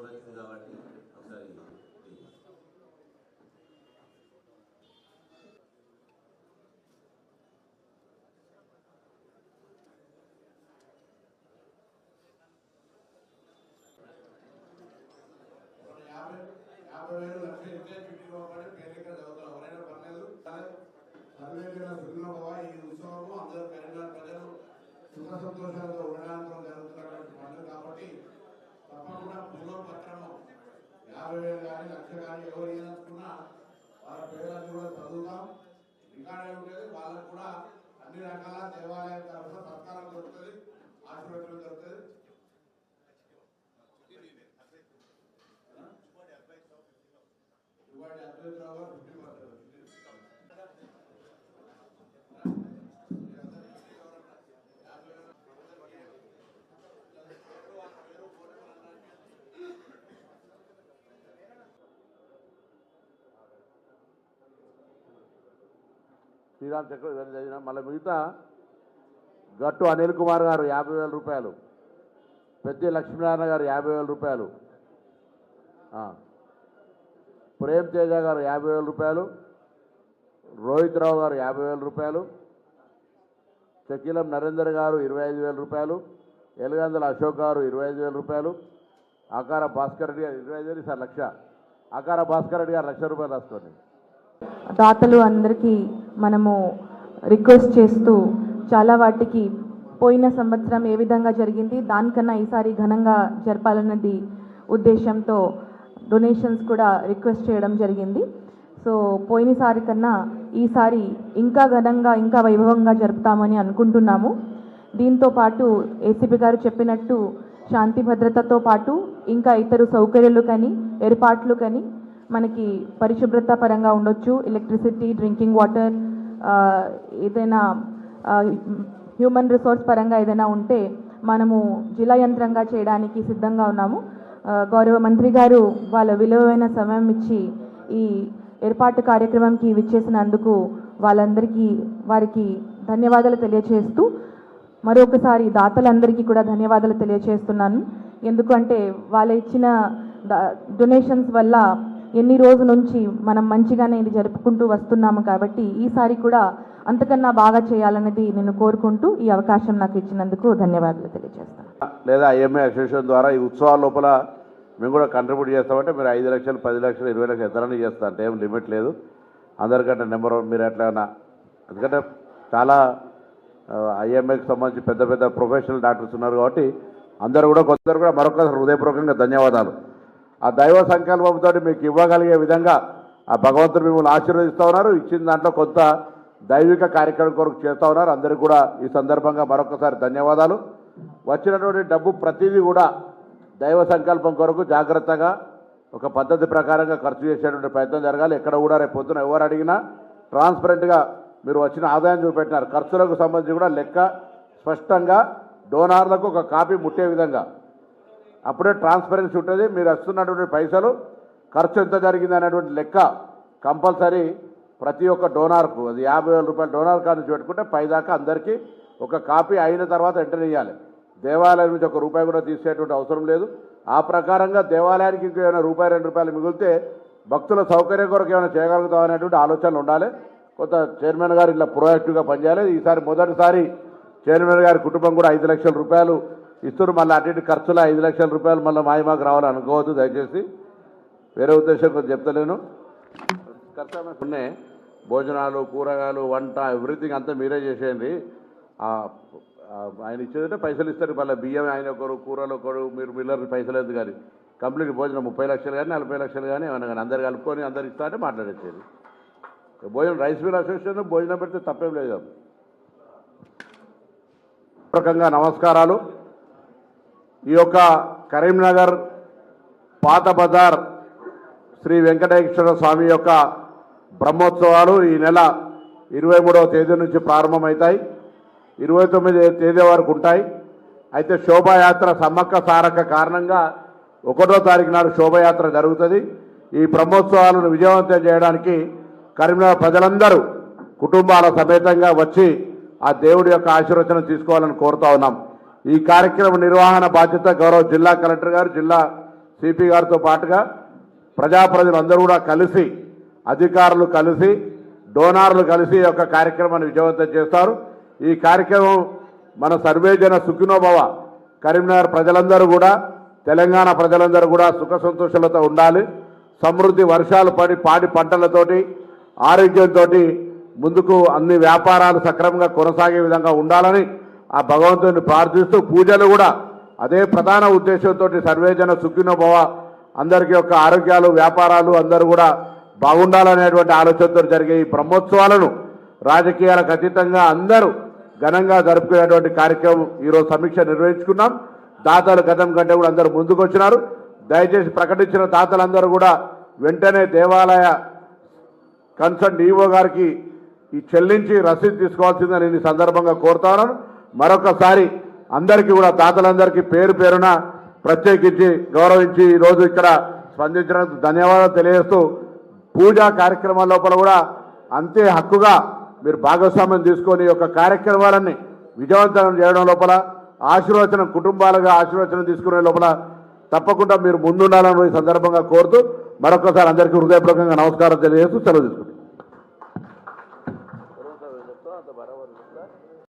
వచ్చింది కాబట్టి ఒకసారి యాభై వేలు లక్ష ఇస్తే చుట్టూ పడి పేరెక్కడ చదువుతాం ఎవరైనా పర్లేదు ఈ ఉత్సవము అందరూ కరీంనగర్ ప్రజలు సుఖ సంతోషాలతో ఉండడానికి జరుగుతున్నటువంటి పండుగ కాబట్టి తప్పకుండా పూర్వపత్రము యాభై వేలు కానీ లక్ష కానీ ఎవరు ఏదనుకున్నా వాళ్ళ పేర్లను కూడా చదువుతాం రికార్డ్ అయి ఉంటుంది వాళ్ళకు కూడా అన్ని రకాల దేవాలయం తరఫున సత్కారం దొరుకుతుంది ఆశీర్వచనం దొరుకుతుంది ఇవాళ అద్వైతరావు గారు ఫిఫ్టీ శ్రీరామ్ చక్రవర్తి ఇవన్నీ మళ్ళీ మిగతా గట్టు అనిల్ కుమార్ గారు యాభై వేల రూపాయలు పెద్ద లక్ష్మీనారాయణ గారు యాభై వేల రూపాయలు ప్రేమ్ తేజ గారు యాభై వేల రూపాయలు రోహిత్ రావు గారు యాభై వేల రూపాయలు చకీలం నరేందర్ గారు ఇరవై ఐదు వేల రూపాయలు ఎలుగందల అశోక్ గారు ఇరవై ఐదు వేల రూపాయలు ఆకార భాస్కర్ రెడ్డి గారు ఇరవై ఐదు వేలు సార్ లక్ష ఆకార భాస్కర్ రెడ్డి గారు లక్ష రూపాయలు రాసుకోండి. దాతలు అందరికీ మనము రిక్వెస్ట్ చేస్తూ చాలా వాటికి పోయిన సంవత్సరం ఏ విధంగా జరిగింది దానికన్నా ఈసారి ఘనంగా జరపాలన్నది ఉద్దేశంతో డొనేషన్స్ కూడా రిక్వెస్ట్ చేయడం జరిగింది. సో పోయినసారి కన్నా ఈసారి ఇంకా ఘనంగా ఇంకా వైభవంగా జరుపుతామని అనుకుంటున్నాము. దీంతో పాటు ఏసీపీ గారు చెప్పినట్టు శాంతి భద్రతతో పాటు ఇంకా ఇతర సౌకర్యాలు కానీ ఏర్పాట్లు కానీ మనకి పరిశుభ్రత పరంగా ఉండొచ్చు. ఎలక్ట్రిసిటీ డ్రింకింగ్ వాటర్ ఏదైనా హ్యూమన్ రిసోర్స్ పరంగా ఏదైనా ఉంటే మనము జిల్లా యంత్రంగా చేయడానికి సిద్ధంగా ఉన్నాము. గౌరవ మంత్రి గారు వాళ్ళ విలువైన సమయం ఇచ్చి ఈ ఏర్పాటు కార్యక్రమంకి విచ్చేసినందుకు వాళ్ళందరికీ వారికి ధన్యవాదాలు తెలియజేస్తూ మరొకసారి దాతలందరికీ కూడా ధన్యవాదాలు తెలియజేస్తున్నాను ఎందుకంటే వాళ్ళు ఇచ్చిన డొనేషన్స్ వల్ల ఎన్ని రోజుల నుంచి మనం మంచిగానే ఇది జరుపుకుంటూ వస్తున్నాము కాబట్టి ఈసారి కూడా అంతకన్నా బాగా చేయాలనేది నేను కోరుకుంటూ ఈ అవకాశం నాకు ఇచ్చినందుకు ధన్యవాదాలు తెలియజేస్తాను. లేదా ఐఎంఏ అసోసియేషన్ ద్వారా ఈ ఉత్సవాల లోపల మేము కూడా కంట్రిబ్యూట్ చేస్తామంటే మీరు ఐదు లక్షలు పది లక్షలు ఇరవై లక్షలు ఎంతనని చేస్తా అంటే ఏం లిమిట్ లేదు. అందరికంటే నెంబర్ వన్ మీరు ఎట్లయినా ఎందుకంటే చాలా ఐఎంఏకి సంబంధించి పెద్ద పెద్ద ప్రొఫెషనల్ డాక్టర్స్ ఉన్నారు కాబట్టి అందరూ కూడా కొందరు కూడా మరొకసారి హృదయపూర్వకంగా ధన్యవాదాలు. ఆ దైవ సంకల్పంతో మీకు ఇవ్వగలిగే విధంగా ఆ భగవంతుడు మిమ్మల్ని ఆశీర్వదిస్తూ ఉన్నారు. ఇచ్చిన దాంట్లో కొంత దైవిక కార్యక్రమం కొరకు చేస్తూ ఉన్నారు. అందరికీ కూడా ఈ సందర్భంగా మరొకసారి ధన్యవాదాలు. వచ్చినటువంటి డబ్బు ప్రతిదీ కూడా దైవ సంకల్పం కొరకు జాగ్రత్తగా ఒక పద్ధతి ప్రకారంగా ఖర్చు చేసేటువంటి ప్రయత్నం జరగాలి. ఎక్కడ కూడా రేపు పొద్దున ఎవరు అడిగినా ట్రాన్స్పరెంట్గా మీరు వచ్చిన ఆదాయం చూపెట్టినారు. ఖర్చులకు సంబంధించి కూడా లెక్క స్పష్టంగా డోనార్లకు ఒక కాపీ ముట్టే విధంగా అప్పుడే ట్రాన్స్పరెన్సీ ఉంటుంది. మీరు వస్తున్నటువంటి పైసలు ఖర్చు ఎంత జరిగింది అనేటువంటి లెక్క కంపల్సరీ ప్రతి ఒక్క డోనార్కు అది యాభై వేల రూపాయల డోనార్ కార్డు పెట్టుకుంటే పైదాకా అందరికీ ఒక కాపీ అయిన తర్వాత ఎంటర్ ఇవ్వాలి దేవాలయం నుంచి ఒక రూపాయి కూడా తీసేటువంటి అవసరం లేదు. ఆ ప్రకారంగా దేవాలయానికి ఇంకేమైనా ఏమైనా రూపాయి రెండు రూపాయలు మిగిలితే భక్తుల సౌకర్యం కొరకు ఏమైనా చేయగలుగుతాం అనేటువంటి ఆలోచనలు ఉండాలి. కొంత చైర్మన్ గారు ఇట్లా ప్రొయాక్టివ్గా పనిచేయాలి. ఈసారి మొదటిసారి చైర్మన్ గారి కుటుంబం కూడా ఐదు లక్షల రూపాయలు ఇస్తున్నారు మళ్ళీ అటు ఇటు ఖర్చులు ఐదు లక్షల రూపాయలు మళ్ళీ మాయమాకు రావాలని అనుకోవద్దు దయచేసి. వేరే ఉద్దేశం కొంచెం చెప్తలేను. ఖర్చు ఉన్నాయి. భోజనాలు కూరగాయలు వంట ఎవ్రీథింగ్ అంతా మీరే చేసేయండి. ఆయన ఇచ్చేదంటే పైసలు ఇస్తారు. మళ్ళీ బియ్యం ఆయన ఒకరు కూరలు ఒకరు మీరు మిల్లర్ పైసలు ఎందుకు కానీ. కంప్లీట్ భోజనం ముప్పై లక్షలు కానీ నలభై లక్షలు కానీ ఏమైనా కానీ. అందరు కలుపుకొని అందరు ఇస్తారంటే మాట్లాడేసేది భోజనం రైస్ మిల్ అసోసియేషన్ భోజనం పెడితే తప్పేం లేదు. రకంగా నమస్కారాలు. ఈ యొక్క కరీంనగర్ పాత బజార్ శ్రీ వెంకటేశ్వర స్వామి యొక్క బ్రహ్మోత్సవాలు ఈ నెల ఇరవై మూడవ తేదీ నుంచి ప్రారంభమవుతాయి. ఇరవై తొమ్మిది తేదీ వరకు ఉంటాయి. అయితే శోభాయాత్ర సమ్మక్క సారక్క కారణంగా ఒకటో తారీఖు నాడు శోభయాత్ర జరుగుతుంది. ఈ బ్రహ్మోత్సవాలను విజయవంతం చేయడానికి కరీంనగర్ ప్రజలందరూ కుటుంబాల సమేతంగా వచ్చి ఆ దేవుడి యొక్క ఆశీర్వచనం తీసుకోవాలని కోరుతా ఉన్నాం. ఈ కార్యక్రమ నిర్వహణ బాధ్యత గౌరవ జిల్లా కలెక్టర్ గారు జిల్లా సిపి గారితో పాటుగా ప్రజాప్రతినిధులందరూ కూడా కలిసి అధికారులు కలిసి డోనార్లు కలిసి ఈ యొక్క కార్యక్రమాన్ని విజయవంతం చేస్తారు. ఈ కార్యక్రమం మన సర్వేజన సుఖినోభవ. కరీంనగర్ ప్రజలందరూ కూడా తెలంగాణ ప్రజలందరూ కూడా సుఖ సంతోషాలతో ఉండాలి. సమృద్ధి వర్షాలు పడి పాడి పంటలతోటి ఆరోగ్యంతో ముందుకు అన్ని వ్యాపారాలు సక్రమంగా కొనసాగే విధంగా ఉండాలని ఆ భగవంతుని ప్రార్థిస్తూ పూజలు కూడా అదే ప్రధాన ఉద్దేశంతో సర్వేజన సుఖినోభవ అందరికీ యొక్క ఆరోగ్యాలు వ్యాపారాలు అందరూ కూడా బాగుండాలనేటువంటి ఆలోచనతో జరిగే ఈ బ్రహ్మోత్సవాలను రాజకీయాలకు అతీతంగా అందరూ ఘనంగా జరుపుకునేటువంటి కార్యక్రమం ఈరోజు సమీక్ష నిర్వహించుకున్నాం. దాతలు గతం కంటే కూడా అందరూ ముందుకు వచ్చినారు. దయచేసి ప్రకటించిన దాతలందరూ కూడా వెంటనే దేవాలయ కన్సర్న్ ఈఓ గారికి ఈ చెల్లించి రసీదు తీసుకోవాల్సిందని నేను ఈ సందర్భంగా కోరుతా ఉన్నాను. మరొకసారి అందరికీ కూడా తాతలందరికీ పేరు పేరున ప్రత్యేకించి గౌరవించి ఈరోజు ఇక్కడ స్పందించడానికి ధన్యవాదాలు తెలియజేస్తూ పూజా కార్యక్రమాల లోపల కూడా అంతే హక్కుగా మీరు భాగస్వామ్యం తీసుకొని ఈ యొక్క కార్యక్రమాలన్నీ విజయవంతం చేయడం లోపల ఆశీర్వచనం కుటుంబాలుగా ఆశీర్వచనం తీసుకునే లోపల తప్పకుండా మీరు ముందుండాలని ఈ సందర్భంగా కోరుతూ మరొకసారి అందరికీ హృదయపూర్వకంగా నమస్కారం తెలియజేస్తూ సెలవు తీసుకుంటాం